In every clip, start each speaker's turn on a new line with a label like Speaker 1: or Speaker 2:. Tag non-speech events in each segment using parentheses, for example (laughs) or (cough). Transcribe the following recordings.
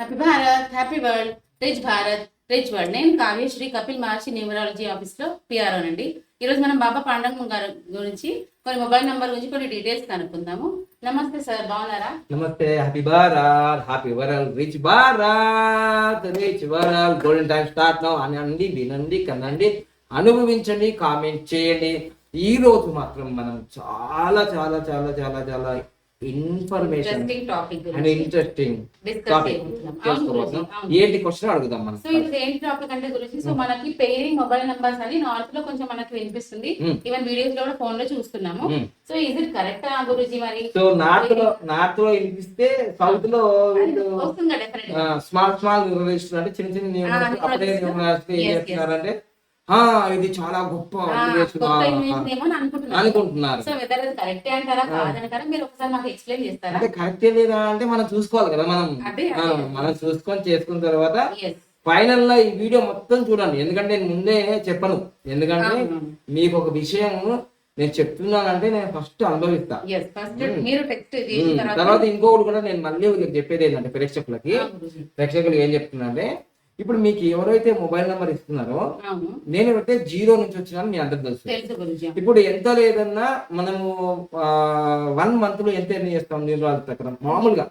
Speaker 1: Happy Bharat happy world rich Bharat rich world నేను Kavyasri Kapil Maharshi numerology ఆఫీస్లో PRO అండి ఈ రోజు మనం బాబా పాండవం గారి గురించి కొన్ని మొబైల్ నెంబర్ గురించి కొన్ని డీటెయిల్స్ కనుక్కుందాము. నమస్తే సార్ బాగున్నారా?
Speaker 2: నమస్తే happy Bharat happy world rich Bharat rich world golden time start now అనండి వినండి కనండి అనుభవించండి కామెంట్ చేయండి. ఈ రోజు మాత్రం మనం చాలా చాలా చాలా చాలా చాలా ఇన్ఫర్మేషన్ అండ్ ఇంట్రెస్టింగ్ టాపిక్ చేసుకోబోతున్నాం. ఏంటి క్వశ్చన్ అడుగుదాం మనం.
Speaker 1: సో ఇది ఏంటి టాపిక్ అంటే గురించి సో మనకి పేరింగ్ మొబైల్ నంబర్స్ అని నార్త్లో కొంచెం మనకి వినిపిస్తుంది.
Speaker 2: Hmm.
Speaker 1: ఈవెన్ వీడియోస్లో కూడా ఫోన్లో చూస్తున్నాము.
Speaker 2: Hmm.
Speaker 1: సో ఇది కరెక్ట్ గురుజీ మరి?
Speaker 2: సో నార్త్లో నార్త్లో వినిపిస్తే
Speaker 1: సౌత్లో
Speaker 2: స్మాల్ స్మాల్ న్యూమరేషన్ అంటే చిన్న చిన్న అప్పుడే. చేస్తున్నారంటే ఆ ఇది చాలా గొప్ప అనుకుంటున్నారు. అంటే కరెక్ట్ లేదా అంటే మనం చూసుకోవాలి కదా మనం. మనం చూసుకొని చేసుకున్న తర్వాత. ఫైనల్లో ఈ వీడియో మొత్తం చూడండి. ఎందుకంటే నేను ముందే చెప్పను. ఎందుకంటే. మీకు ఒక విషయం నేను చెప్తున్నానంటే నేను ఫస్ట్ అనుభవిస్తా. తర్వాత ఇంకొకటి కూడా నేను మళ్ళీ చెప్పేది ఏంటంటే ప్రేక్షకులకి. ప్రేక్షకులు ఏం చెప్తున్నారంటే ఇప్పుడు మీకు ఎవరైతే మొబైల్ నెంబర్ ఇస్తున్నారో నేను ఎవరైతే జీరో నుంచి వచ్చినా మీ అందరికి తెలుసు. ఇప్పుడు ఎంత లేదన్నా మనము వన్ మంత్లో ఎంత ఎర్న్ చేస్తాం న్యూరాల ప్రకారం? మామూలుగా.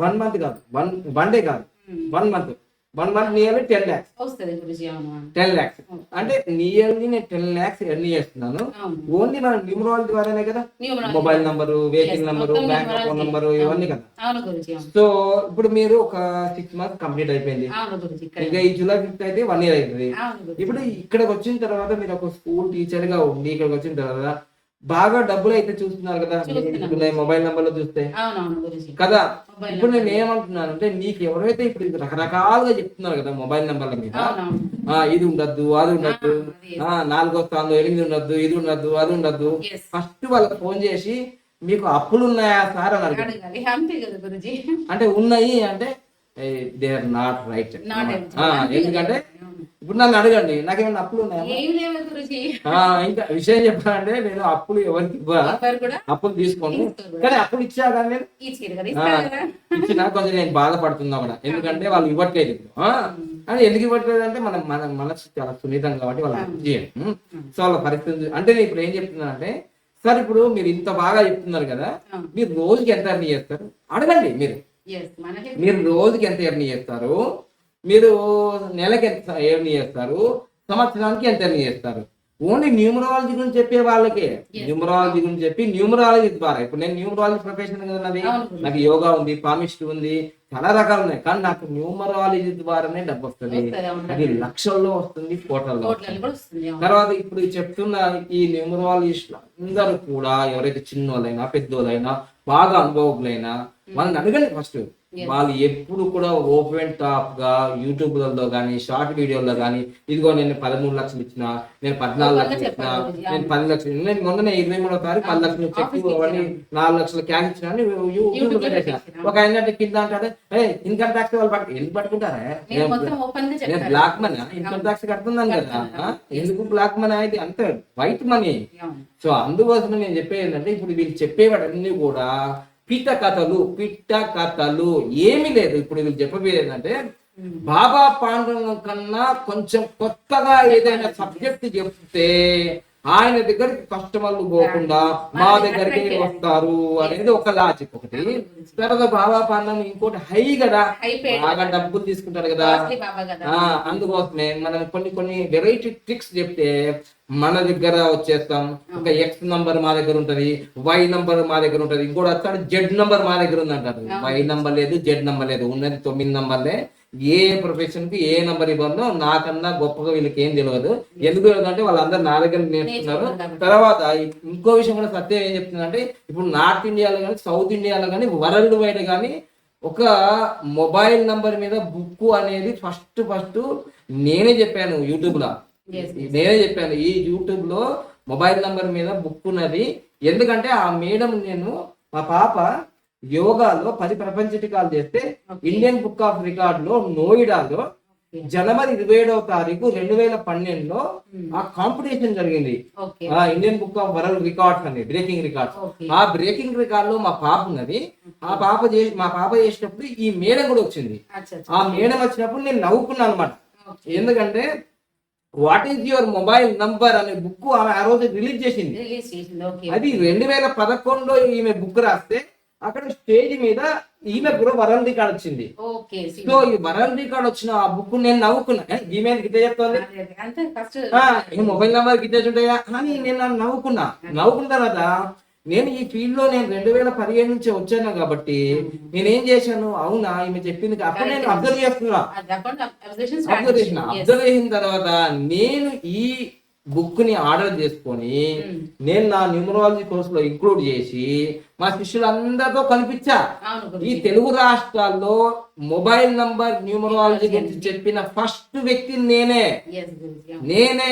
Speaker 1: వన్
Speaker 2: మంత్ కాదు. వన్ వన్ డే కాదు.
Speaker 1: Hmm.
Speaker 2: One month. One month nearly ten lakhs
Speaker 1: వస్తుంది గురుజీ.
Speaker 2: టెన్ ల్యాక్స్ అంటే నియర్లీ నేను టెన్ ల్యాక్స్ ఎర్న్ చేస్తున్నాను. ఓన్లీ మన న్యూమరాలజీ ద్వారానే కదా. Mobile number vehicle number bank. Account number ఇవన్నీ కదా? సో ఇప్పుడు మీరు ఒక సిక్స్ మంత్స్ కంప్లీట్ అయిపోయింది. ఇంకా ఈ జూలై ఫిఫ్త్ అయితే వన్ ఇయర్ అవుతుంది
Speaker 1: గురుజీ
Speaker 2: ఇప్పుడు ఇక్కడికి వచ్చిన తర్వాత మీరు ఒక స్కూల్ టీచర్గా ఉండి ఇక్కడికి వచ్చిన తర్వాత బాగా డబ్బులు అయితే చూస్తున్నారు కదా మొబైల్ నంబర్లో చూస్తే కదా ఇప్పుడు నేను ఏమంటున్నాను అంటే నీకు ఎవరైతే ఇప్పుడు రకరకాలుగా చెప్తున్నారు కదా మొబైల్ నంబర్ల మీద ఇది ఉండద్దు అది ఉండద్దు నాలుగో స్థానంలో ఎనిమిది ఉండద్దు ఇది ఉండద్దు అది ఉండద్దు. ఫస్ట్ వాళ్ళకి ఫోన్ చేసి మీకు అప్పులు ఉన్నాయా సార్ అని అడిగారు. అంటే ఉన్నాయి అంటే దే ఆర్ నాట్ రైట్. ఎందుకంటే. ఇప్పుడు నన్ను అడగండి నాకేమైనా అప్పులు ఉన్నాయా? ఇంకా విషయం చెప్పాలంటే నేను అప్పులు ఎవరికి అప్పులు తీసుకోండి. కానీ అప్పులు ఇచ్చా నేను
Speaker 1: కదా
Speaker 2: ఇచ్చినా కొంచెం నేను బాధపడుతున్నా కూడా. ఎందుకంటే వాళ్ళు ఇవ్వట్లేదు ఇప్పుడు. ఎందుకు ఇవ్వట్లేదు అంటే మన మన మనసు చాలా సున్నితం కాబట్టి వాళ్ళు అర్థం చేయండి. సో వాళ్ళ పరిస్థితి అంటే నేను ఇప్పుడు ఏం చెప్తున్నానంటే సార్ ఇప్పుడు మీరు ఇంత బాగా చెప్తున్నారు కదా. మీరు రోజుకి ఎంత ఎర్న్ చేస్తారు? అడగండి మీరు. మీరు రోజుకి ఎంత ఎర్న్ చేస్తారు? మీరు నెలకి ఎంత ఎర్న్ చేస్తారు సంవత్సరానికి ఎంత ఎర్న్ చేస్తారు ఓన్లీ న్యూమరాలజీ గురించి చెప్పే వాళ్ళకే. న్యూమరాలజీ గురించి చెప్పి న్యూమరాలజీ ద్వారా ఇప్పుడు నేను న్యూమరాలజీ ప్రొఫెషన్ కదా నాది
Speaker 1: అవును.
Speaker 2: నాకు యోగా ఉంది పామిస్ట్ ఉంది చాలా రకాలు ఉన్నాయి కానీ నాకు న్యూమరాలజీ ద్వారానే డబ్బు వస్తుంది. అది లక్షల్లో వస్తుంది కోట్లలో. తర్వాత ఇప్పుడు చెప్తున్న ఈ న్యూమరాలజిస్టులు అందరూ కూడా ఎవరైతే చిన్నోళ్ళైనా పెద్దోళ్ళైనా బాగా అనుభవకులైనా వాళ్ళని అడగండి ఫస్ట్. వాళ్ళు ఎప్పుడు కూడా ఓపెన్ టాప్గా యూట్యూబ్లలో కానీ షార్ట్ వీడియోలో కానీ ఇదిగో నేను పదమూడు లక్షలు ఇచ్చిన నేను పద్నాలుగు లక్షలు ఇచ్చిన. నేను పది లక్షలు నేను మొన్ననే ఇరవై మూడో తారీఖు పది లక్షలు చెక్ అవన్నీ
Speaker 1: ఇచ్చాను.
Speaker 2: నాలుగు లక్షలు క్యాష్ ఇచ్చిన. ఒక ఆయన కింద అంటాడు ఇన్కమ్ ట్యాక్స్ వాళ్ళు పట్టు ఎందుకు పట్టుకుంటారా
Speaker 1: నేను
Speaker 2: బ్లాక్ మనీ ఇన్కమ్ ట్యాక్స్ కడుతున్నాను కదా? ఎందుకు బ్లాక్ మనీ అయితే అంతే వైట్ మనీ. సో అందుకోసం నేను చెప్పేది ఏంటంటే ఇప్పుడు వీళ్ళు చెప్పేవాడన్నీ కూడా పిట్ట కథలు పిట్ట కథలు ఏమీ లేదు. ఇప్పుడు వీళ్ళు చెప్పబోయేది ఏంటంటే బాబా పాండురంగం కన్నా కొంచెం కొత్తగా ఏదైనా సబ్జెక్ట్ చెప్తే ఆయన దగ్గరికి కస్టమర్లు పోకుండా మా దగ్గరికి వస్తారు అనేది ఒక లాజిక్ ఒకటి. తర్వాత బాబా పాండం ఇంకోటి హై కదా. బాగా డబ్బులు తీసుకుంటారు కదా. అందుకోసమే మనం కొన్ని కొన్ని వెరైటీ ట్రిక్స్ చెప్తే మన దగ్గర వచ్చేస్తాం. ఒక ఎక్స్ నంబర్ మా దగ్గర ఉంటది వై నంబర్ మా దగ్గర ఉంటది ఇంకోటి వస్తాడు జెడ్ నంబర్ మా దగ్గర ఉంది అంటారు వై నంబర్ లేదు జెడ్ నంబర్ లేదు ఉన్నది తొమ్మిది నంబర్లే ఏ ప్రొఫెషన్కి ఏ నంబర్ ఇవ్వదో నాకన్నా గొప్పగా వీళ్ళకి ఏం తెలియదు ఎందుకు అంటే వాళ్ళందరూ నా దగ్గర నేర్చుకున్నారు. తర్వాత ఇంకో విషయం కూడా సత్యం ఏం చెప్తుందంటే ఇప్పుడు నార్త్ ఇండియాలో కానీ సౌత్ ఇండియాలో కానీ వరల్డ్ వైడ్ కానీ ఒక మొబైల్ నంబర్ మీద బుక్ అనేది ఫస్ట్ ఫస్ట్ నేనే చెప్పాను యూట్యూబ్లో.
Speaker 1: Yes,
Speaker 2: నేనే చెప్పాను ఈ యూట్యూబ్లో మొబైల్ నంబర్ మీద బుక్ ఉన్నది. ఎందుకంటే ఆ మేడం నేను మా పాప యోగాలో పది ప్రపంచ టికాలు చేస్తే ఇండియన్ బుక్ ఆఫ్ రికార్డ్లో నోయిడాలో జనవరి ఇరవై ఏడవ తారీఖు రెండు వేల పన్నెండులో ఆ కాంపిటీషన్ జరిగింది. ఆ Indian book of world records అని బ్రేకింగ్ రికార్డ్స్. ఆ బ్రేకింగ్ రికార్డ్లో మా పాప ఉన్నది. ఆ పాప చేసి మా పాప చేసినప్పుడు ఈ మేడం కూడా వచ్చింది. ఆ మేడం వచ్చినప్పుడు నేను నవ్వుకున్నాను అనమాట ఎందుకంటే what is your mobile number అనే బుక్ ఆమె ఆ రోజు రిలీజ్ చేసింది. అది రెండు వేల పదకొండులో ఈమె బుక్ రాస్తే అక్కడ స్టేజ్ మీద ఈమె కూడా వరల్డ్ రికార్డ్ వచ్చింది. సో ఈ వరల్డ్ రికార్డ్ వచ్చిన ఆ బుక్ నేను నవ్వుకున్నా. ఈమె గిట్ట చెప్తోంది? మొబైల్ నెంబర్ గిట్ట ఉంటాయా అని నేను నవ్వుకున్నా. నవ్వుకున్న తర్వాత నేను ఈ ఫీల్డ్లో నేను రెండు వేల పదిహేను నుంచి వచ్చాను కాబట్టి నేనేం చేశాను? అవునా ఈమె చెప్పింది అప్పుడు నేను అబ్జర్వ్ చేస్తున్నా. అబ్జర్వ్ చేసిన అబ్జర్వ్ చేసిన తర్వాత నేను ఈ బుక్ని ఆర్డర్ చేసుకొని నేను నా న్యూమరాలజీ కోర్స్లో ఇంక్లూడ్ చేసి మా శిష్యులందరితో కనిపించా
Speaker 1: అవును
Speaker 2: ఈ తెలుగు రాష్ట్రాల్లో మొబైల్ నంబర్ న్యూమరాలజీ గురించి చెప్పిన ఫస్ట్ వ్యక్తి నేనే. నేనే.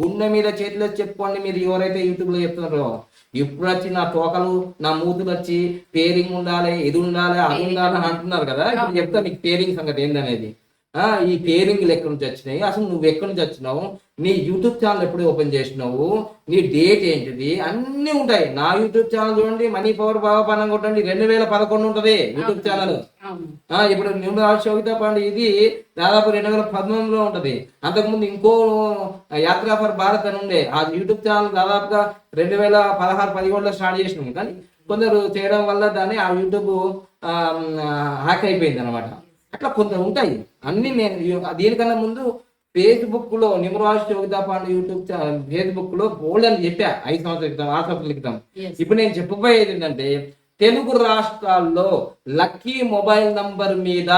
Speaker 2: గుండె మీద చేతిలో చెప్పుకోండి మీరు ఎవరైతే యూట్యూబ్లో చెప్తున్నారో. ఇప్పుడు వచ్చి నా తోకలు నా మూతులు వచ్చి పేరింగ్ ఉండాలి ఇది ఉండాలి అది ఉండాలి అని అంటున్నారు కదా. ఇప్పుడు చెప్తా నీకు పేరింగ్ సంగతి ఏందనేది. ఆ ఈ పేరింగ్లు ఎక్కడి నుంచి వచ్చినాయి? అసలు నువ్వు ఎక్కడి నుంచి వచ్చినావు? నీ యూట్యూబ్ ఛానల్ ఎప్పుడు ఓపెన్ చేసినావు? నీ డేట్ ఏంటిది? అన్నీ ఉంటాయి. నా యూట్యూబ్ ఛానల్ చూడండి మనీ పవర్ బాగా పనం కొట్టండి రెండు వేల పదకొండు ఉంటది యూట్యూబ్ ఛానల్. ఇప్పుడు న్యూమరాల్ శోభిత పాండే ఇది దాదాపు రెండు వేల పంతొమ్మిదిలో ఉంటది. అంతకుముందు ఇంకో యాత్రా ఫర్ భారత్ అని ఉండే. ఆ యూట్యూబ్ ఛానల్ దాదాపుగా రెండు వేల పదహారు పదిహేడులో స్టార్ట్ చేసినాం. కానీ కొందరు చేయడం వల్ల దాన్ని ఆ యూట్యూబ్ హ్యాక్ అయిపోయింది అనమాట అట్లా కొంత ఉంటాయి. అన్ని నేను దీనికన్నా ముందు ఫేస్బుక్లో numeral Shobhita Pande YouTube channel ఫేస్బుక్లో బోల్డ్ అని చెప్పా. ఐదు సంవత్సరాల క్రితం ఆరు సంవత్సరాల క్రితం ఇప్పుడు నేను చెప్పబోయేది ఏంటంటే తెలుగు రాష్ట్రాల్లో లక్కీ మొబైల్ నంబర్ మీద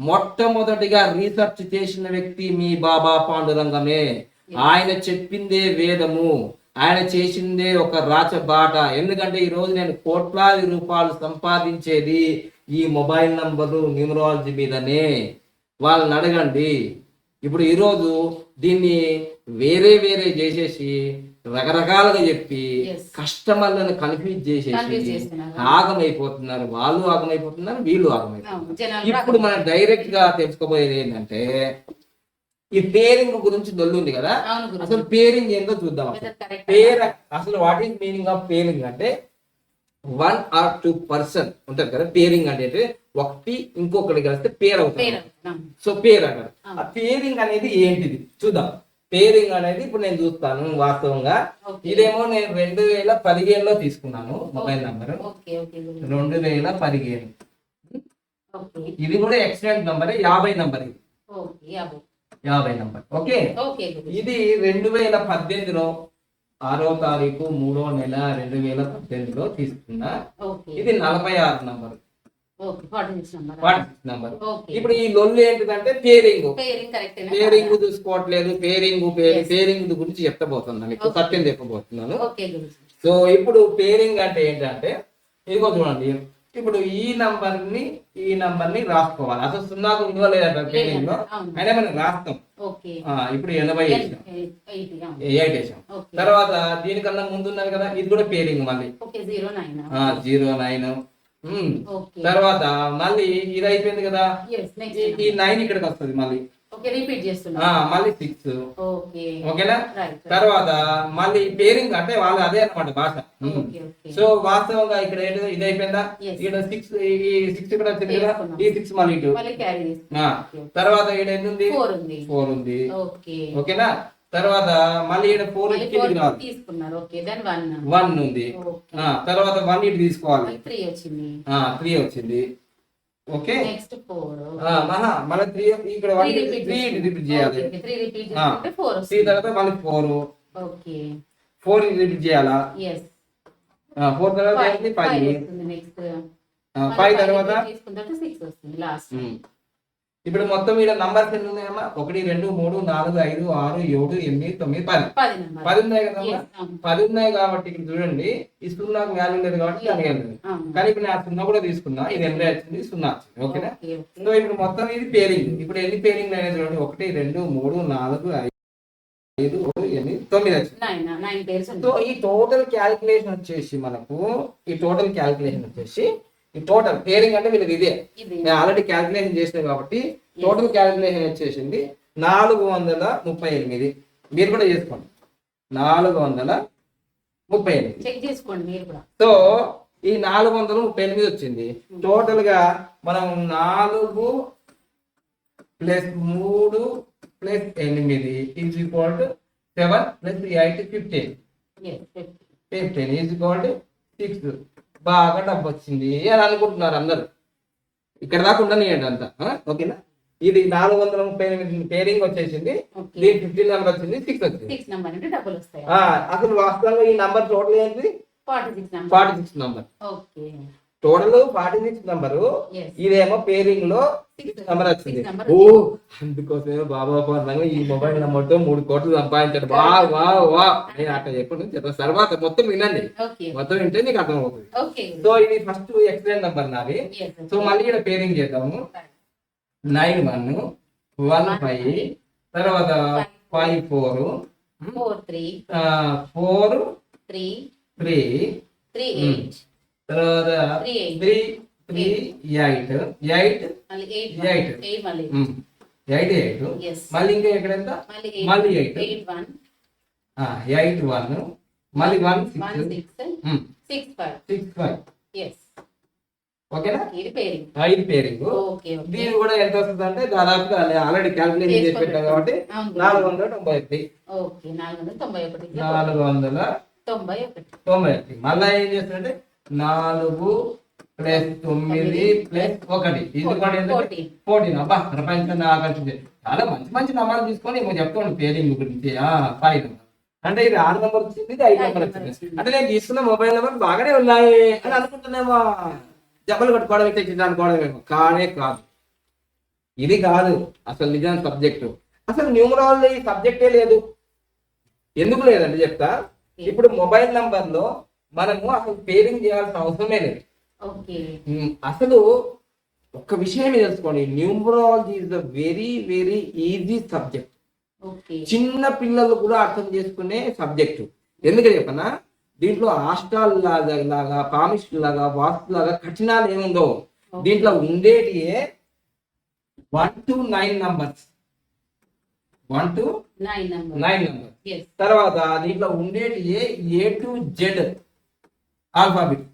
Speaker 2: మొట్టమొదటిగా రీసెర్చ్ చేసిన వ్యక్తి మీ బాబా పాండురంగమే. ఆయన చెప్పిందే వేదము. ఆయన చేసిందే ఒక రాచబాట. ఎందుకంటే ఈ రోజు నేను కోట్లాది రూపాయలు సంపాదించేది ఈ మొబైల్ నంబరు న్యూమరాలజీ మీదనే. వాళ్ళని అడగండి. ఇప్పుడు ఈరోజు దీన్ని వేరే వేరే చేసేసి రకరకాలుగా చెప్పి. కస్టమర్లను కన్ఫ్యూజ్ చేసేసి. ఆగమైపోతున్నారు. వాళ్ళు ఆగమైపోతున్నారు వీళ్ళు ఆగమైపోతున్నారు. ఇప్పుడు మనం డైరెక్ట్గా తెలుసుకోబోయేది ఏంటంటే ఈ పేరింగ్ గురించి దొల్లుంది కదా? అసలు పేరింగ్ ఏందో చూద్దాం పేర్ అసలు what is meaning of pairing అంటే వన్ ఆర్ టూ పర్సన్ ఉంటది కదా పేరింగ్ అంటే ఒకటి ఇంకొకటి కలిస్తే పేరు అవుతుంది. సో పేరు అంటారు ఆ పేరింగ్ అనేది ఏంటిది? చూద్దాం. పేరింగ్ అనేది ఇప్పుడు నేను చూస్తాను వాస్తవంగా. ఇదేమో నేను రెండు వేల పదిహేనులో తీసుకున్నాను మొబైల్ నంబర్. రెండు వేల పదిహేను. ఇది కూడా ఎక్సలెంట్ నంబర్ యాభై నంబర్ ఇది.
Speaker 1: యాభై
Speaker 2: నంబర్. ఓకే? ఇది రెండు వేల పద్దెనిమిదిలో ఆరో తారీఖు మూడో నెల రెండు వేల పద్దెనిమిదిలో తీసుకున్నా ఇది నలభై ఆరు నంబర్.
Speaker 1: నెంబర్?
Speaker 2: ఇప్పుడు ఈ లొల్లు ఏంటిదంటే పేరింగ్.
Speaker 1: పేరింగ్
Speaker 2: చూసుకోవట్లేదు పేరింగ్ పేరింగ్ పేరింగ్ గురించి చెప్పబోతున్నాను మీకు సత్యం చెప్పబోతున్నాను. సో ఇప్పుడు పేరింగ్ అంటే ఏంటంటే ఇదిగో చూడండి ఇప్పుడు ఈ నంబర్ని ఈ నంబర్ని రాసుకోవాలి. అసలు సున్నాకు విలువ లేదంట పేరింగ్లో
Speaker 1: అవును.
Speaker 2: అయినా మనం రాస్తాం. ఇప్పుడు ఎనభై
Speaker 1: ఎయిటీ
Speaker 2: వేసాం తర్వాత దీనికన్నా ముందు ఉన్నది కదా ఇది కూడా పేరింగ్ మళ్ళీ.
Speaker 1: Zero nine?
Speaker 2: తర్వాత మళ్ళీ ఇది అయిపోయింది కదా. ఈ నైన్ ఇక్కడికి వస్తుంది మళ్ళీ.
Speaker 1: ఓకే రిపీట్
Speaker 2: ఆ,
Speaker 1: చేస్తున్నా
Speaker 2: మళ్ళీ సిక్స్
Speaker 1: ఓకే.
Speaker 2: ఓకేనా? తర్వాత మళ్ళీ పేరింగ్ అంటే వాళ్ళు అదే అన్నమాట భాష. సో వాస్తవంగా ఇక్కడ ఇది అయిపోయిందా. ఇక్కడ సిక్స్ ఈ సిక్స్ ఇక్కడ వచ్చింది కదా. ఈ సిక్స్ మళ్ళీ ఇటు. తర్వాత ఇక్కడ ఎన్ని ఉంది.
Speaker 1: ఫోర్ ఉంది.
Speaker 2: ఓకేనా? తర్వాత మళ్ళీ ఇక్కడ ఫోర్
Speaker 1: తీసుకున్నారు. వన్
Speaker 2: ఉంది. తర్వాత వన్ ఇటు తీసుకోవాలి.
Speaker 1: త్రీ వచ్చింది.
Speaker 2: త్రీ వచ్చింది. ఓకే?
Speaker 1: నెక్స్ట్ ఫోర్
Speaker 2: ఆ, మహా మళ్ళీ త్రీ ఇక్కడ త్రీ రిపీట్ చేయాలి.
Speaker 1: Three repeat. చేసుకుంటే ఫోర్
Speaker 2: త్రీ తర్వాత మళ్ళీ ఫోర్
Speaker 1: ఓకే
Speaker 2: ఫోర్ రిపీట్ చేయాలా?
Speaker 1: ఎస్
Speaker 2: ఫోర్ తర్వాత
Speaker 1: ఫైవ్ నెక్స్ట్
Speaker 2: ఫైవ్ తర్వాత?
Speaker 1: తీసుకుంటే సిక్స్ వస్తుంది లాస్ట్.
Speaker 2: ఇప్పుడు మొత్తం ఇక్కడ నంబర్స్ ఎన్ని ఉన్నాయమ్మా ఒకటి రెండు మూడు నాలుగు ఐదు ఆరు ఏడు ఎనిమిది తొమ్మిది పది.
Speaker 1: పది
Speaker 2: ఉన్నాయి కదమ్మా పది ఉన్నాయి కాబట్టి ఇక్కడ చూడండి ఈ సున్నాకు వాల్యూ లేదు కాబట్టి దానికి వెళ్ళదు. కానీ ఇప్పుడు నేను ఆ సున్నా కూడా తీసుకున్నా ఇది ఎనభై వచ్చింది సున్నా. వచ్చింది ఓకేనా సో ఇప్పుడు మొత్తం ఇది పేరింగ్. ఇప్పుడు ఎన్ని పేరింగ్ అనేది చూడండి. ఒకటి రెండు మూడు నాలుగు ఐదు ఆరు ఎనిమిది తొమ్మిది వచ్చింది. సో ఈ టోటల్ క్యాలిక్యులేషన్ వచ్చేసి మనకు ఈ టోటల్ క్యాలిక్యులేషన్ వచ్చేసి ఈ టోటల్ పేరింగ్ అంటే వీళ్ళది ఇదే. నేను ఆల్రెడీ క్యాలిక్యులేషన్ చేసిన కాబట్టి టోటల్ క్యాలిక్యులేషన్ వచ్చేసింది నాలుగు వందల ముప్పై ఎనిమిది. మీరు కూడా చేసుకోండి. నాలుగు వందల ముప్పై ఎనిమిది.
Speaker 1: చెక్ చేసుకోండి మీరు కూడా.
Speaker 2: సో ఈ నాలుగు వందల ముప్పై ఎనిమిది వచ్చింది. టోటల్గా మనం నాలుగు ప్లస్ మూడు ప్లస్ ఎనిమిది is equal to seven plus eight fifteen. Fifteen is equal to six బాగా డబ్బు వచ్చింది అని అనుకుంటున్నారు అందరు. ఇక్కడ దాకా ఉండనియండి అంతా? ఓకేనా? ఇది నాలుగు వందల ముప్పై ఎనిమిది పేరింగ్ వచ్చేసింది. దీని ఫిఫ్టీన్ నెంబర్ వచ్చింది సిక్స్ వచ్చింది.
Speaker 1: సిక్స్ నెంబర్ అంటే డబ్బులు వస్తాయి.
Speaker 2: ఆ, అసలు వాస్తవంగా ఈ నంబర్ టోటల్ ఏంటి
Speaker 1: forty six number.
Speaker 2: Total forty six number. ఇదేమో
Speaker 1: పేరింగ్లో
Speaker 2: నెంబర్ వచ్చింది. ఓ అందుకోసమే బాబా పరంగా ఈ మొబైల్ నెంబర్తో మూడు కోట్లు సంపాదించాడు. వా వా వా నేను అట్లా చెప్పండి చెప్తాను తర్వాత మొత్తం వినండి. మొత్తం వింటే నీకు అర్థం అవుతుంది సో ఇది ఫస్ట్ ఎక్స్ప్లెయిన్ నంబర్ నాది. సో. మళ్ళీ ఇక్కడ పేరింగ్ చేద్దాము. నైన్ వన్ వన్ ఫైవ్ తర్వాత five four
Speaker 1: four three
Speaker 2: four
Speaker 1: three
Speaker 2: three
Speaker 1: three. Eight
Speaker 2: తర్వాత
Speaker 1: three
Speaker 2: three eight. Eight
Speaker 1: eight. Eight.
Speaker 2: Eight. మళ్ళీ. ఇంకా ఎక్కడ ఎంత
Speaker 1: మళ్ళీ ఎయిట్.
Speaker 2: Eight
Speaker 1: one.
Speaker 2: మళ్ళీ వన్ సిక్స్
Speaker 1: సిక్స్ ఫైవ్
Speaker 2: ఓకేనా?
Speaker 1: ఇది పేరింగ్
Speaker 2: ఐదు పేరింగ్ దీని కూడా ఎంత వస్తుంది అంటే దాదాపుగా ఆల్రెడీ క్యాల్కులేషన్ చేసి పెట్టాం కాబట్టి. నాలుగు వందల తొంభై ఒకటి.
Speaker 1: ఓకే నాలుగు వందల తొంభై ఒకటి.
Speaker 2: నాలుగు వందల
Speaker 1: తొంభై ఒకటి.
Speaker 2: మళ్ళీ ఏం చేస్తుంటే నాలుగు ప్లస్ తొమ్మిది ప్లస్ ఒకటి.
Speaker 1: Fourteen.
Speaker 2: ఫోర్టీన్ అబ్బా ప్రపంచాన్ని ఆకర్షించే. చాలా మంచి మంచి నంబర్లు తీసుకొని ఏమో చెప్తాను పేరింగ్ గురించి. ఫైవ్ అంటే ఇది ఆరు నెంబర్ వచ్చింది ఇది ఐదు నెంబర్ వచ్చింది. అంటే నేను తీసుకున్న మొబైల్ నెంబర్ బాగానే ఉన్నాయి అని అనుకుంటున్నామో? జబ్బలు కట్టుకోవడం చిన్న అనుకోవడమేమో కానే కాదు. ఇది కాదు అసలు నిజాం సబ్జెక్టు అసలు న్యూమరాలజీ సబ్జెక్టే లేదు. ఎందుకు లేదండి చెప్తా? ఇప్పుడు మొబైల్ నంబర్లో మనము అసలు పేరింగ్ చేయాల్సిన అవసరమే లేదు. అసలు ఒక్క విషయం తెలుసుకోండి. Numerology is the very very easy subject. చిన్న పిల్లలు కూడా అర్థం చేసుకునే సబ్జెక్టు. ఎందుకు చెప్పనా? దీంట్లో ఆస్టాల్ లాగా లాగా పామిస్ట్ లాగా వాస్తు లాగా కఠినాలు ఏముందో దీంట్లో ఉండేటియే one to nine numbers. One to
Speaker 1: nine number
Speaker 2: nine number తర్వాత దీంట్లో ఉండేటియే ఏ టు జెడ్. ఆల్ఫాబెట్.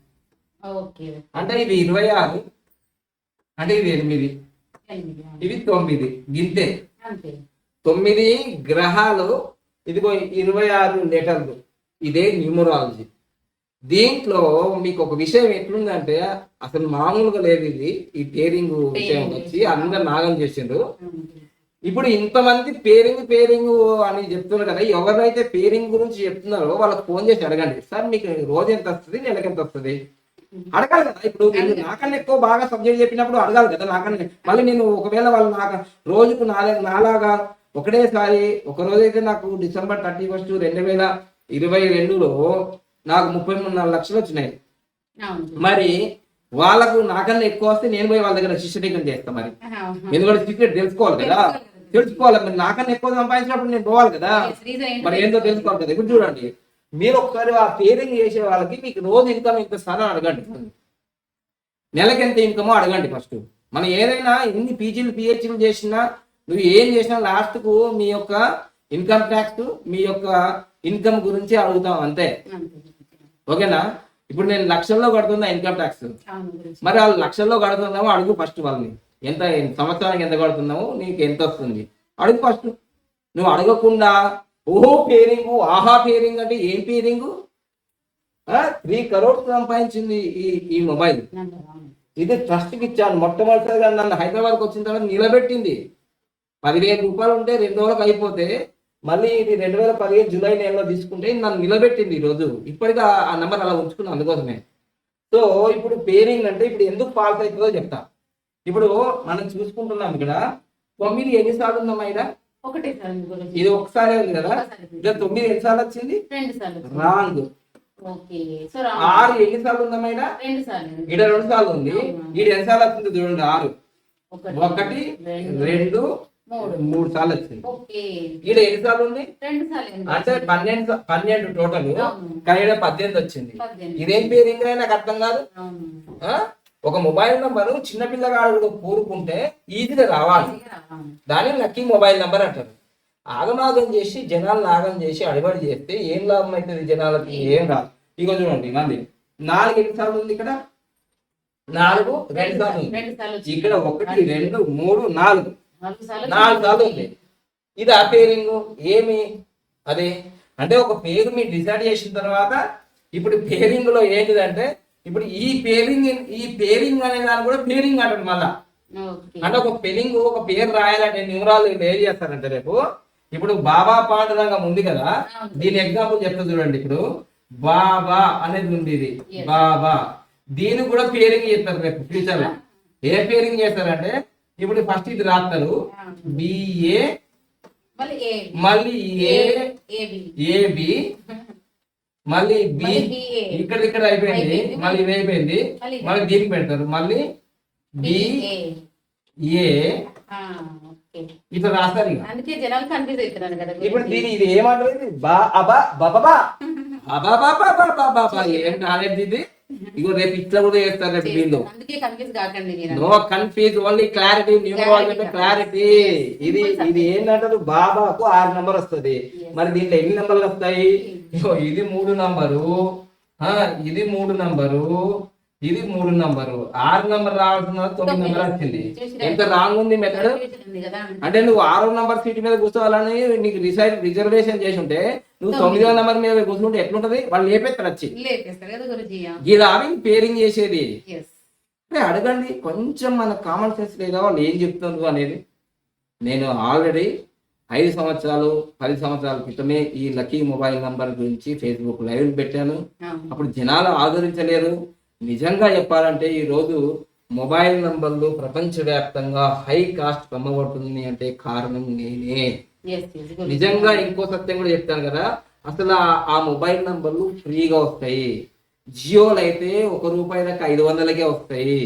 Speaker 2: అంటే ఇది ఇరవై ఆరు అంటే ఇది ఎనిమిది. ఇవి తొమ్మిది. గింతే. తొమ్మిది గ్రహాలు ఇదిగో ఇరవై ఆరు లెటర్లు. ఇదే న్యూమరాలజీ. దీంట్లో మీకు ఒక విషయం ఎట్లుందంటే అసలు మామూలుగా లేదు ఇది. ఈ పేరింగ్ విషయం వచ్చి అందరు నాగం చేసిండ్రు. ఇప్పుడు ఇంతమంది పేరింగ్ పేరింగ్ అని చెప్తున్నారు కదా ఎవరైతే పేరింగ్ గురించి చెప్తున్నారో వాళ్ళకి ఫోన్ చేసి అడగండి. సార్ మీకు రోజు ఎంత వస్తుంది? నెలకి ఎంత వస్తుంది? అడగాలి కదా. ఇప్పుడు మీరు నాకన్నా ఎక్కువ బాగా సబ్జెక్ట్ చెప్పినప్పుడు అడగాలి కదా నాకన్నా మళ్ళీ నేను ఒకవేళ వాళ్ళు నాకు రోజుకు నాలుగు నాలాగా ఒకటేసారి ఒక రోజైతే నాకు డిసెంబర్ థర్టీ ఫస్ట్ రెండు వేల ఇరవై రెండులో నాకు ముప్పై మూడు నాలుగు లక్షలు వచ్చినాయి. మరి వాళ్ళకు నాకన్నా ఎక్కువ వస్తే నేను పోయి వాళ్ళ దగ్గర శిష్యరీకరణ చేస్తాను మరి.
Speaker 1: అవును.
Speaker 2: ఎందుకంటే సీక్రెట్ తెలుసుకోవాలి కదా. తెలుసుకోవాలి. మరి నాకన్నా ఎక్కువ సంపాదించినప్పుడు నేను పోవాలి కదా. మరి ఏంటో తెలుసుకోవాలి కదా. ఇప్పుడు చూడండి. మీరు ఒకసారి ఆ పేరింగ్ చేసే వాళ్ళకి మీకు రోజు ఇన్కమ్ ఎంత స్థానం అడగండి. నెలకి ఎంత ఇన్కమో అడగండి ఫస్ట్ మనం ఏదైనా ఎన్ని పీజీలు పిహెచ్లు చేసినా నువ్వు ఏం చేసినా లాస్ట్కు మీ యొక్క ఇన్కమ్ ట్యాక్స్ మీ యొక్క ఇన్కమ్ గురించి అడుగుతాం అంతే. ఓకేనా? ఇప్పుడు నేను లక్షల్లో కడుతున్నా ఇన్కమ్ ట్యాక్స్ మరి వాళ్ళు లక్షల్లో కడుతున్నామో అడుగు ఫస్ట్ వాళ్ళని. ఎంత సంవత్సరానికి ఎంత కడుతున్నావు? నీకు ఎంత వస్తుంది? అడుగు ఫస్ట్ నువ్వు అడగకుండా ఓహో పేరింగు ఆహా పేరింగ్ అంటే ఏం పేరింగు? త్రీ కరోడ్స్ సంపాదించింది ఈ ఈ మొబైల్ ఇది ట్రస్ట్కి ఇచ్చాను. మొట్టమొదటిసారిగా నన్ను హైదరాబాద్కి వచ్చిన తర్వాత నిలబెట్టింది. పదివేల రూపాయలు ఉంటే రెండు రోజులకు అయిపోతే మళ్ళీ ఇది రెండు వేల పదిహేను జూలై నెలలో తీసుకుంటే నన్ను నిలబెట్టింది ఈ రోజు. ఇప్పటికీ ఆ- నెంబర్ అలా ఉంచుకున్నాను అందుకోసమే. సో ఇప్పుడు పేరింగ్ అంటే ఇప్పుడు ఎందుకు ఫాల్స్ అవుతుందో చెప్తా. ఇప్పుడు మనం చూసుకుంటున్నాం ఇక్కడ. తొమ్మిది ఎన్నిసార్లు ఉందమ్మా ఇక్కడ?
Speaker 1: ఒకటే
Speaker 2: ఇది ఒకసారి ఉంది కదా. ఇక్కడ తొమ్మిది ఎన్నిసార్లు వచ్చింది?
Speaker 1: రెండు సార్లు
Speaker 2: రాంగ్. ఆరు ఎన్నిసార్లు ఉందమ్మా ఇక్కడ?
Speaker 1: రెండు సార్లు
Speaker 2: ఇక్కడ రెండు సార్లు ఉంది. ఇక్కడ ఎన్నిసార్లు వచ్చింది చూడండి ఆరు.
Speaker 1: ఒకటి రెండు మూడు.
Speaker 2: సార్లు వచ్చింది. ఈడ ఉంది?
Speaker 1: రెండు సార్లు
Speaker 2: అంటే పన్నెండు పన్నెండు టోటల్. కానీ ఈడ పద్దెనిమిది వచ్చింది. ఇదేం పేరు ఇంకా నాకు అర్థం కాదు? ఒక మొబైల్ నంబర్ చిన్న పిల్లగాడు కోరుకుంటే ఈజీగా రావాలి. దాన్ని లక్కీ మొబైల్ నంబర్ అంటారు. ఆగమాగం చేసి జనాలను ఆగం చేసి అడిబడి చేస్తే ఏం లాభం అవుతుంది జనాలకి? ఏం రాదు. ఇక చూడండి మళ్ళీ నాలుగు ఎన్ని సార్లు ఉంది ఇక్కడ? నాలుగు రెండు సార్లు. ఇక్కడ ఒకటి రెండు మూడు నాలుగు.
Speaker 1: నాలుగు సార్లు
Speaker 2: ఉంది. ఇది ఆ పేరింగ్? ఏమి? అదే. అంటే ఒక పేరు మీరు డిసైడ్ చేసిన తర్వాత ఇప్పుడు పేరింగ్లో ఏంటిదంటే ఇప్పుడు ఈ పేరింగ్ ఈ పేరింగ్ అనే దాన్ని కూడా పేరింగ్ అంటారు మళ్ళా. అంటే ఒక పెరింగ్ ఒక పేరు రాయాలంటే న్యూమరాలు ఏం చేస్తారంటే రేపు ఇప్పుడు బాబా పాండురంగం ఉంది కదా దీని ఎగ్జాంపుల్ చెప్తా చూడండి ఇప్పుడు. బాబా అనేది ఉంది ఇది. బాబా. దీనికి కూడా పేరింగ్ చేస్తారు రేపు ఫ్యూచర్లో. ఏ పేరింగ్ చేస్తారంటే ఇప్పుడు ఫస్ట్ ఇది రాస్తారు. బిఏ
Speaker 1: మళ్ళీ ఏ
Speaker 2: మళ్ళీ A
Speaker 1: A B
Speaker 2: A B మళ్ళీ బి. ఇక్కడ ఇక్కడ అయిపోయింది. మళ్ళీ ఇది అయిపోయింది.
Speaker 1: మళ్ళీ
Speaker 2: దీనికి పెడతారు. మళ్ళీ బి ఏ ఇట్లా రాస్తారు ఇక.
Speaker 1: అందుకే జనాలు కన్ఫ్యూజ్ అవుతున్నారు కదా
Speaker 2: ఇప్పుడు దీని ఇది ఏమంటారు? బా అబా బాబా (laughs) అబా బాబా బాబా బాబా ఏం నాలెడ్జ్ ఇది? (laughs) ఇగో రేపు ఇట్లా కూడా చేస్తారు రేపు వీళ్ళు. No confuse only clarity numerology clarity ఇది ఇది ఏంటంటారు బాబాకు ఆరు నెంబర్ వస్తది. మరి దీంట్లో ఎన్ని నెంబర్లు వస్తాయి? ఇగో ఇది మూడు నంబరు ఆ, ఇది మూడు నంబరు ఇది మూడు నంబరు. ఆరు నంబర్ రావాల్సిన తొమ్మిది నెంబర్ వచ్చింది. ఎంత రాంగ్ ఉంది మెథడ్ అంటే నువ్వు ఆరో నంబర్ సీట్ మీద కూర్చోవాలని నీకు రిసైడ్ రిజర్వేషన్ చేసి ఉంటే నువ్వు తొమ్మిదో. నంబర్ మీద కూర్చుంటే ఎట్లుంటది? వాళ్ళు లేపేస్తారు వచ్చి. ఇది పేరింగ్ చేసేది. అడగండి. కొంచెం మన కామన్ సెన్స్ లేదా వాళ్ళు ఏం చెప్తున్నారు అనేది. నేను ఆల్రెడీ ఐదు సంవత్సరాలు పది సంవత్సరాల క్రితమే ఈ లక్కీ మొబైల్ నంబర్ గురించి ఫేస్బుక్ లైవ్ పెట్టాను. అప్పుడు జనాలు ఆదరించలేరు. నిజంగా చెప్పాలంటే ఈ రోజు మొబైల్ నంబర్లు ప్రపంచవ్యాప్తంగా హై కాస్ట్ అమ్మబడుతుంది అంటే కారణం నేనే. నిజంగా ఇంకో సత్యం కూడా చెప్తాను కదా అసలు ఆ- ఆ మొబైల్ నంబర్లు ఫ్రీగా వస్తాయి. జియోలు అయితే ఒక రూపాయి దాకా ఐదు వందలకే వస్తాయి.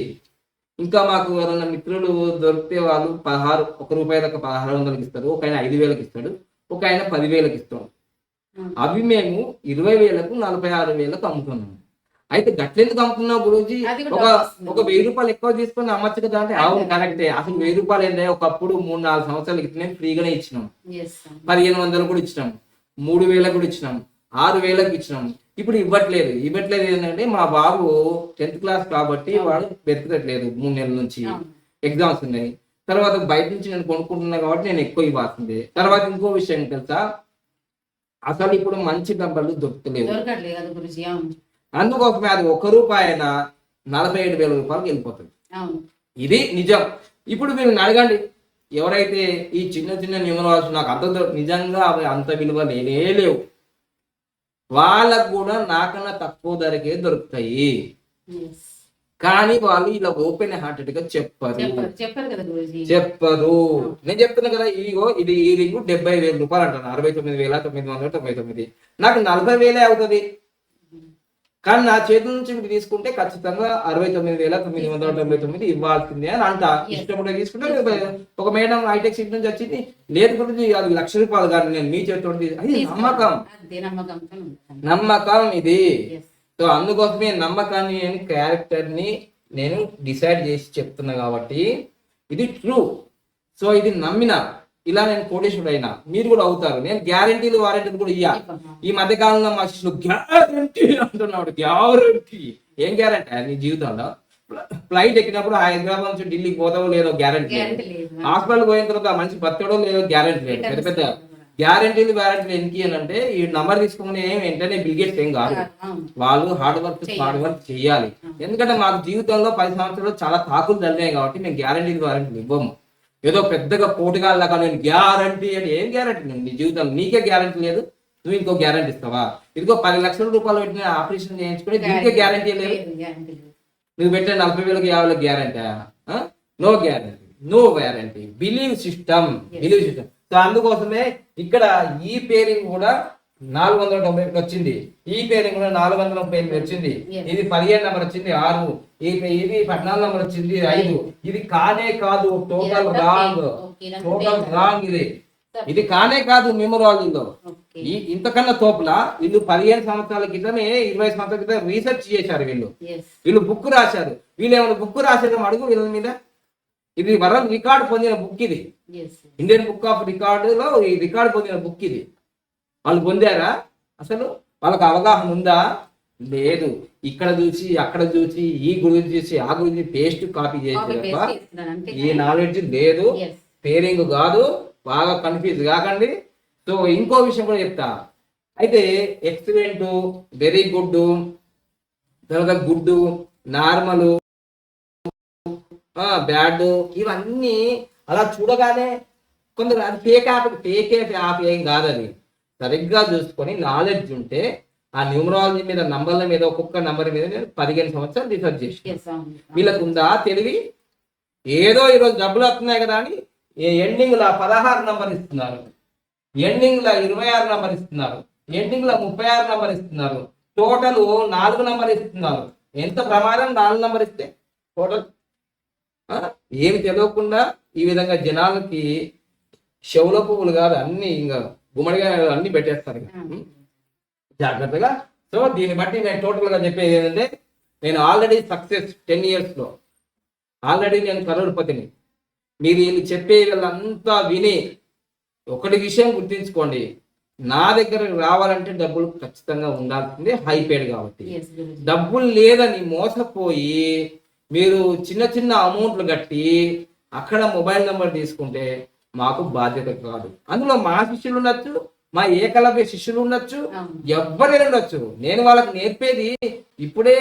Speaker 2: ఇంకా మాకు ఎవరైనా మిత్రులు దొరికితే వాళ్ళు పదహారు ఒక రూపాయి దాకా పదహారు వందలకి ఇస్తారు ఒక ఆయన ఐదు వేలకు ఇస్తాడు ఒక ఆయన పదివేలకు ఇస్తాడు. అవి మేము ఇరవై వేలకు నలభై ఆరు వేలకు అమ్ముతున్నాము అయితే గట్లెందుకు అమ్ముతున్నావు
Speaker 1: కూడా
Speaker 2: ఒక. ఒక వెయ్యి రూపాయలు ఎక్కువ తీసుకొని అమ్మచ్చు కదా అంటే అవును కరెక్టే. అసలు వెయ్యి రూపాయలు ఏంటంటే ఒకప్పుడు మూడు నాలుగు సంవత్సరాల క్రితం ఫ్రీగానే ఇచ్చినాం. పదిహేను వందలు కూడా ఇచ్చినాం. మూడు వేలకు కూడా ఇచ్చినాం. ఆరు వేలకు ఇచ్చినాం. ఇప్పుడు ఇవ్వట్లేదు. ఇవ్వట్లేదు ఏంటంటే మా బాబు టెన్త్ క్లాస్ కాబట్టి వాడు వెతకట్లేదు మూడు నెలల నుంచి. ఎగ్జామ్స్ ఉన్నాయి. తర్వాత బయట నుంచి నేను కొనుక్కుంటున్నా కాబట్టి నేను ఎక్కువ ఇవ్వాల్సిందే. తర్వాత ఇంకో విషయం తెలుసా? అసలు ఇప్పుడు మంచి నంబర్లు దొరుకుతలేవు. అందుకోసమే అది ఒక రూపాయి అయినా నలభై ఏడు వేల రూపాయలకి వెళ్ళిపోతుంది. ఇది నిజం. ఇప్పుడు మీరు అడగండి ఎవరైతే ఈ చిన్న చిన్న న్యూమరాల్స్ నాకు అంత దొ- నిజంగా అవి అంత విలువ లేనే లేవు. వాళ్ళకు కూడా నాకన్నా తక్కువ ధరకే దొరుకుతాయి. కానీ వాళ్ళు ఇలా ఓపెన్ హార్టెడ్గా చెప్పరు
Speaker 1: చెప్పారు
Speaker 2: నేను చెప్తున్నా కదా ఇగో ఇది ఈ రింగు డెబ్బై వేల రూపాయలు అంటాను అరవై తొమ్మిది వేల తొమ్మిది వందల తొంభై తొమ్మిది. నాకు నలభై వేలే అవుతుంది. కానీ నా చేతి నుంచి మీరు తీసుకుంటే ఖచ్చితంగా అరవై తొమ్మిది వేల తొమ్మిది వందల తొంభై తొమ్మిది ఇవ్వాల్సిందే అని అంట. ఇష్టం కూడా తీసుకుంటే ఒక మేడం హైటెక్ సిటీ నుంచి వచ్చింది లేదు గురించి అది లక్ష రూపాయలు కానీ నేను మీ చేతితో తీ- అది నమ్మకం. నమ్మకం ఇది. సో అందుకోసమే నమ్మకాన్ని నేను క్యారెక్టర్ని నేను డిసైడ్ చేసి చెప్తున్నా కాబట్టి ఇది ట్రూ. సో ఇది నమ్మిన ఇలా నేను కోటేశ్వరుడు అయినా మీరు కూడా అవుతారు. నేను గ్యారంటీలు వారంటీలు కూడా ఇయ్యా. ఈ మధ్య కాలంలో మా శిష్యులు గ్యారంటీ అంటున్నాడు. గ్యారంటీ ఏం గ్యారంటీ నీ జీవితంలో. ఫ్లైట్ ఎక్కినప్పుడు హైదరాబాద్ నుంచి ఢిల్లీకి పోతావో లేదో గ్యారంటీ హాస్పిటల్ పోయిన తర్వాత మనిషి బతకడో లేదో గ్యారంటీ లేదు. పెద్ద పెద్ద గ్యారంటీలు గ్యారంటీలు ఎందుకు అని అంటే ఈ నంబర్ తీసుకుని ఏం వెంటనే బిల్గేట్స్ ఏం కాదు. వాళ్ళు హార్డ్ వర్క్. హార్డ్ వర్క్ చేయాలి ఎందుకంటే మాకు జీవితంలో పది సంవత్సరాలు చాలా తాకులు జరిగాయి కాబట్టి మేము గ్యారంటీలు గ్యారంటీలు ఇవ్వము. ఏదో పెద్దగా పోటుగాళ్ళగా నేను గ్యారంటీ అని ఏం గ్యారంటీ నీ జీవితంలో నీకే గ్యారంటీ లేదు. నువ్వు ఇంకో గ్యారంటీ ఇస్తావా? ఇదిగో పది లక్షల రూపాయలు పెట్టిన ఆపరేషన్ చేయించుకుని దీనికే గ్యారంటీ లేదు. నువ్వు పెట్టే నలభై వేలకు యాభై వేలకు guarantee no guarantee no guarantee believe system believe system so అందుకోసమే ఇక్కడ ఈ పేరింగ్ కూడా నాలుగు వందల తొంభై వచ్చింది. ఈ పేరింగ్ కూడా నాలుగు వందల ముప్పై ఎనిమిది వచ్చింది. ఇది పదిహేను నెంబర్ వచ్చింది. ఆరు ఇది పద్నాలుగు నెంబర్ వచ్చింది ఐదు. ఇది కానే కాదు టోటల్ రాంగ్ టోటల్. రాంగ్ ఇది. ఇది కానే కాదు న్యూమరాలజీలో
Speaker 1: ఓకే.
Speaker 2: ఈ ఇంతకన్నా తోపుల వీళ్ళు పదిహేను సంవత్సరాల క్రితమే ఇరవై సంవత్సరాల క్రితం రీసెర్చ్ చేశారు వీళ్ళు. వీళ్ళు బుక్ రాశారు. వీళ్ళు ఏమైనా బుక్ రాశారు అడుగు వీళ్ళ మీద. ఇది వరల్డ్ రికార్డ్ పొందిన బుక్ ఇది. ఇండియన్ బుక్ ఆఫ్ రికార్డులో ఈ రికార్డ్ పొందిన బుక్ ఇది. వాళ్ళు పొందారా? అసలు వాళ్ళకి అవగాహన ఉందా? లేదు. ఇక్కడ చూసి అక్కడ చూసి ఈ గురించి చూసి ఆ గురించి పేస్ట్ కాపీ చేసి తప్ప ఈ నాలెడ్జ్ లేదు. పేరింగ్ కాదు. బాగా కన్ఫ్యూజ్ కాకండి. సో ఇంకో విషయం కూడా చెప్తా. అయితే ఎక్సలెంట్ వెరీ గుడ్ తర్వాత గుడ్ నార్మల్ బ్యాడ్ ఇవన్నీ అలా చూడగానే కొందరు అది ఫేక్ యాప్ ఫేక్ యాప్ ఏం కాదు అది. సరిగ్గా చూసుకొని నాలెడ్జ్ ఉంటే ఆ న్యూమరాలజీ మీద నంబర్ల మీద ఒక్కొక్క నంబర్ మీద నేను పదిహేను సంవత్సరాలు రీసెర్చ్ చేసి
Speaker 1: ఎస్ అవును.
Speaker 2: వీళ్ళకు ఉందా తెలివి? ఏదో ఈరోజు డబ్బులు వస్తున్నాయి కదా అని ఎండింగ్లో పదహారు నంబర్ ఇస్తున్నారు. ఎండింగ్లో ఇరవై ఆరు నంబర్ ఇస్తున్నారు. ఎండింగ్లో ముప్పై ఆరు నంబర్ ఇస్తున్నారు. టోటల్ నాలుగు నంబర్ ఇస్తున్నారు. ఎంత ప్రమాదం? నాలుగు నంబర్ ఇస్తే టోటల్. ఏమి తెలియకుండా ఈ విధంగా జనాలకి చెవుల పువ్వులు కాదు అన్ని ఇంకా గుమ్మడిగా అన్ని పెట్టేస్తారు? జాగ్రత్తగా. సో దీన్ని బట్టి నేను టోటల్గా చెప్పేది ఏంటంటే నేను ఆల్రెడీ సక్సెస్ టెన్ ఇయర్స్లో ఆల్రెడీ నేను కరోడ్పతిని. మీరు వీళ్ళు చెప్పే వీళ్ళంతా విని ఒకటి విషయం గుర్తుంచుకోండి. నా దగ్గర రావాలంటే డబ్బులు ఖచ్చితంగా ఉండాల్సిందే హై పేడ్ కాబట్టి. డబ్బులు లేదని మోసపోయి మీరు చిన్న చిన్న అమౌంట్లు కట్టి అక్కడ మొబైల్ నెంబర్ తీసుకుంటే మాకు బాధ్యత కాదు. అందులో మా శిష్యులు ఉండొచ్చు మా ఏకలవ్య శిష్యులు ఉండొచ్చు ఎవ్వరైనా ఉండొచ్చు. నేను వాళ్ళకి నేర్పేది ఇప్పుడే